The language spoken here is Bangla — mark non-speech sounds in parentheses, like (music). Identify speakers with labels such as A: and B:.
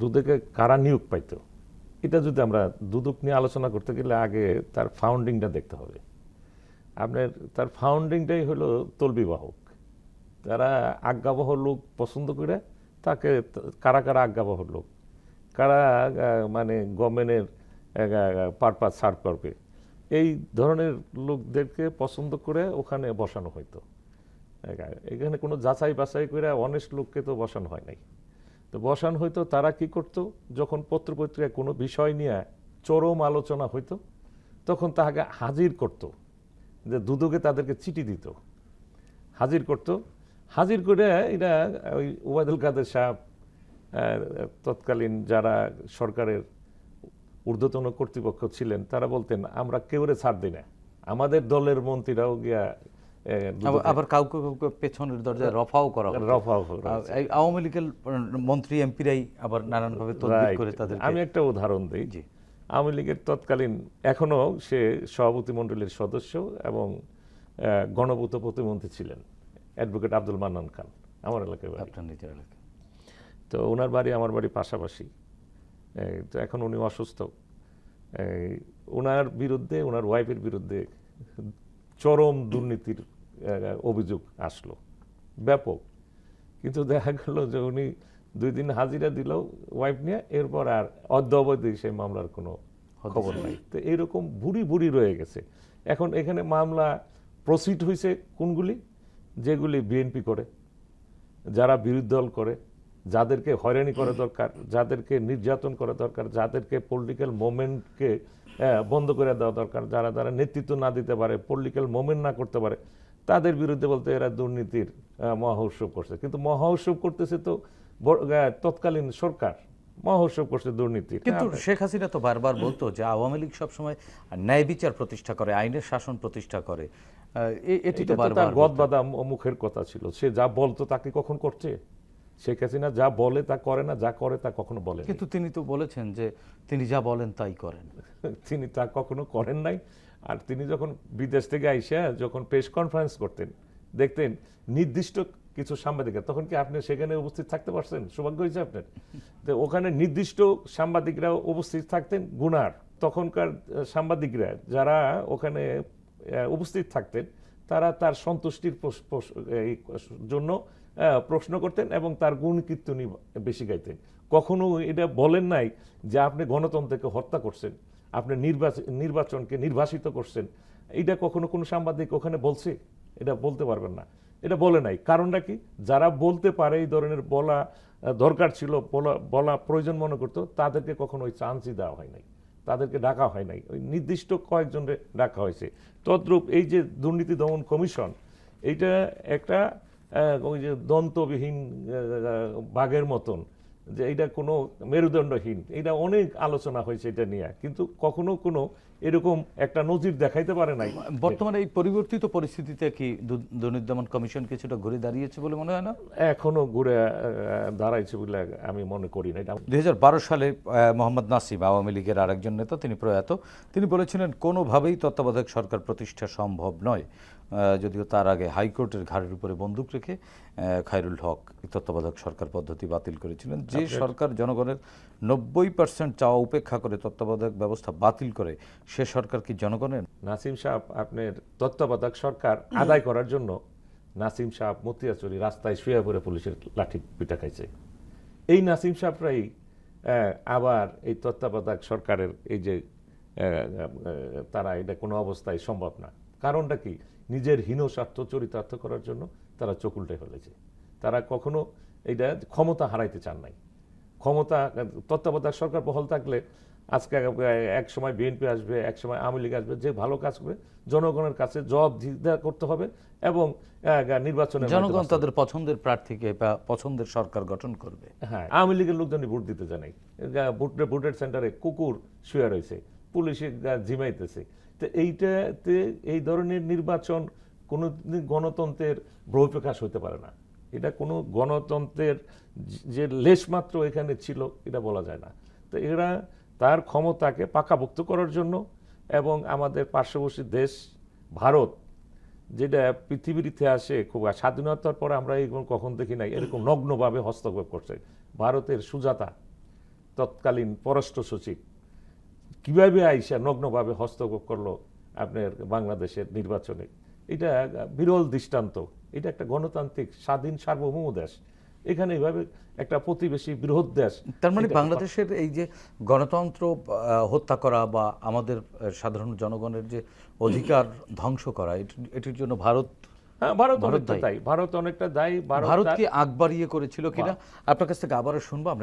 A: দুদকে কারা নিয়োগ পাইতো? এটা যদি আমরা দুদক নিয়ে আলোচনা করতে গেলে আগে তার ফাউন্ডিংটা দেখতে হবে। আপনার তার ফাউন্ডিংটাই হলো তলবিবাহক। তারা আজ্ঞাবহ লোক পছন্দ করে, তাকে কারা কারা আজ্ঞাবহ লোক? কারা মানে গভর্নমেন্টের পারপাস সার্ভ করবে? এই ধরনের লোকদেরকে পছন্দ করে ওখানে বসানো হইতো। এখানে কোনো যাচাই বাছাই করে অনেস্ট লোককে তো বসানো হয় নাই। তো বসান হইতো, তারা কি করত? যখন পত্রপত্রিকায় কোনো বিষয় নিয়ে চরম আলোচনা হইতো, তখন তাহাকে হাজির করত, যে দুদকে তাদেরকে চিঠি দিত। হাজির করত। হাজির করে এটা ওই ওবায়দুল কাদের সাহেব তৎকালীন যারা সরকারের ঊর্ধ্বতন কর্তৃপক্ষ ছিলেন, তারা বলতেন, আমরা কেউরে ছাড় দিই না। আমাদের দলের মন্ত্রীরাও গিয়া
B: আবার- আবার কাউকে কাউকে পেছনের দরজায় রফাও করা
A: রফাও
B: আওয়ামী লীগের মন্ত্রী এমপিরাই আবার নানানভাবে তদবির. করে তাদের
A: আমি একটা উদাহরণ দিই।
B: জি।
A: আওয়ামী লীগের তৎকালীন এখনও সে সভাপতি মণ্ডলীর সদস্য এবং গণভূত প্রতিমন্ত্রী ছিলেন অ্যাডভোকেট আব্দুল মান্নান খান আমার এলাকায়
B: আপনার নিজের এলাকায়
A: তো ওনার বাড়ি আমার বাড়ি পাশাপাশি। তো এখন উনি অসুস্থ। ওনার বিরুদ্ধে ওনার ওয়াইফের বিরুদ্ধে চরম দুর্নীতির অভিযোগ আসলো। ব্যাপক। কিন্তু দেখা গেল যে উনি দুই দিন হাজিরা দিল ওয়াইফ নিয়ে এরপর আর অদ্যাবধি সেই মামলার কোনো খবর নাই। তো এরকম বুড়ি বুড়ি রয়ে গেছে। এখন এখানে মামলা প্রসিড হয়েছে কোনগুলি? যেগুলি বিএনপি করে যারা বিরোধী দল করে যাদেরকে হয়রানি করা দরকার যাদেরকে নির্যাতন করা দরকার যাদেরকে পলিটিক্যাল মোমেন্টকে বন্ধ করে দেওয়া দরকার যারা যারা নেতৃত্ব না দিতে পারে পলিটিক্যাল মোমেন্ট না করতে পারে তাদের বিরুদ্ধে বলতে এরা দুর্নীতির মহোৎসব করছে। কিন্তু মহোৎসব করতেছে তো তৎকালীন সরকার। মহোৎসব করছে দুর্নীতির।
B: কিন্তু শেখ হাসিনা তো বারবার বলতো যে আওয়ামী লীগ সবসময় ন্যায় বিচার প্রতিষ্ঠা করে আইনের শাসন প্রতিষ্ঠা করে। এটি তো
A: তার গদ বাদা মুখের কথা ছিল। সে যা বলতো তাকে কখন করছে? শেখ হাসিনা যা বলে তা করে না যা করে তা কখনো বলে
B: কিন্তু তিনি তো বলেছেন যে তিনি যা বলেন তাই করেন। (laughs)
A: তিনি তা কখনো করেন নাই। আর তিনি যখন বিদেশ থেকে আইসা যখন প্রেস কনফারেন্স করতেন, দেখতেন নির্দিষ্ট কিছু সাংবাদিকরা, তখন কি আপনি সেখানে উপস্থিত থাকতে পারছেন? সৌভাগ্য হয়েছে আপনার। তো ওখানে নির্দিষ্ট সাংবাদিকরা উপস্থিত থাকতেন, গুনার তখনকার সাংবাদিকরা যারা ওখানে উপস্থিত থাকতেন, তারা তার সন্তুষ্টির জন্য প্রশ্ন করতেন এবং তার গুণ কীর্তনই বেশি গাইতেন। কখনো এটা বলেন নাই যে আপনি গণতন্ত্রকে হত্যা করছেন। আপনি নির্বাচন, নির্বাচনকে নির্বাসিত করছেন এটা কখনো কোনো সাংবাদিক ওখানে বলছে? এটা বলতে পারবেন না। এটা বলে নাই। কারণটা কি? যারা বলতে পারে এই ধরনের বলা, দরকার ছিল, বলা বলা প্রয়োজন মনে করতো, তাদেরকে কখনো ওই চান্সই দেওয়া হয় নাই। তাদেরকে ডাকা হয় নাই। ওই নির্দিষ্ট কয়েকজনকে ডাকা হয়েছে। তদ্রূপ এই যে দুর্নীতি দমন কমিশন, এইটা একটা ওই যে দন্তবিহীন বাঘের মতন যে এইটা কোনো মেরুদণ্ডহীন এটা অনেক আলোচনা হয়েছে এটা নিয়ে। কিন্তু কখনো কোনো এরকম একটা নজির দেখাইতে পারে নাই।
B: বর্তমানে এই পরিবর্তিত পরিস্থিতিতে কি দুর্নীতি দমন কমিশন কিছুটা ঘুরে দাঁড়িয়েছে বলে মনে হয় না?
A: এখনও ঘুরে দাঁড়াইছে বলে আমি মনে করি না। এটা
B: দুই হাজার বারো সালে মোহাম্মদ নাসিম আওয়ামী লীগের আরেকজন নেতা তিনি প্রয়াত। তিনি বলেছিলেন কোনোভাবেই তত্ত্বাবধায়ক সরকার প্রতিষ্ঠা সম্ভব নয়। যদিও তার আগে হাইকোর্টের ঘাড়ের উপরে বন্দুক রেখে খায়রুল হক এই তত্ত্বাবধায়ক সরকার পদ্ধতি বাতিল করেছিলেন। যে সরকার জনগণের নব্বই পার্সেন্ট চাওয়া উপেক্ষা করে তত্ত্বাবধায়ক ব্যবস্থা বাতিল করে সে সরকার কি জনগণের?
A: নাসিম সাহেব আপনার তত্ত্বাবধায়ক সরকার আদায় করার জন্য নাসিম সাহেব মতিয়াচুরি রাস্তায় শুয়ে পড়ে পুলিশের লাঠি পিটা খাইছে। এই নাসিম সাহেবরাই আবার এই তত্ত্বাবধায়ক সরকারের এই যে তারা এটা কোনো অবস্থায় সম্ভব না। কারণটা কি? নিজের হীন স্বার্থ চরিতার্থ করার জন্য তারা চকুলটে ফেলেছে। তারা কখনো এইটা ক্ষমতা হারাইতে চান নাই। ক্ষমতা তত্ত্বাবধায়ক সরকার বহল থাকলে আজকে এক সময় বিএনপি আসবে এক সময় আওয়ামী লীগ আসবে যে ভালো কাজ করবে জনগণের কাছে জবাব করতে হবে এবং আহ, নির্বাচনের
B: জনগণ তাদের পছন্দের প্রার্থীকে বা পছন্দের সরকার গঠন করবে।
A: হ্যাঁ আওয়ামী লীগের লোকজনই ভোট দিতে জানাই ভোটের ভোটের সেন্টারে কুকুর শুয়ে রয়েছে পুলিশে ঝিমাইতেছে। তো এইটাতে এই ধরনের নির্বাচন কোনো গণতন্ত্রের বহিঃপ্রকাশ হতে পারে না। এটা কোনো গণতন্ত্রের যে লেশমাত্র এখানে ছিল, এটা বলা যায় না। তো এরা তার ক্ষমতাকে পাকাভুক্ত করার জন্য এবং আমাদের পার্শ্ববর্তী দেশ, ভারত, যেটা পৃথিবীর ইতিহাসে খুব স্বাধীনতার পরে আমরা এগুলো কখন দেখি নাই, এরকম নগ্নভাবে হস্তক্ষেপ করছে। ভারতের সুজাতা, তৎকালীন পররাষ্ট্র সচিব, কীভাবে আইসা নগ্নভাবে হস্তক্ষেপ করল আপনার বাংলাদেশের নির্বাচনে? এটা বিরল দৃষ্টান্ত। এটা একটা গণতান্ত্রিক স্বাধীন সার্বভৌম দেশ। এখানে এইভাবে একটা প্রতিবেশী বৃহৎ দেশ
B: তার মানে বাংলাদেশের এই যে গণতন্ত্র হত্যা করা বা আমাদের সাধারণ জনগণের যে অধিকার ধ্বংস করা এটির জন্য ভারত
A: হ্যাঁ ভারত অনেকটা
B: দায়ী।
A: ভারত অনেকটা দায়ী ভারত
B: কি আগ বাড়িয়ে করেছিল কিনা? আপনার কাছ থেকে আবারও শুনব আমরা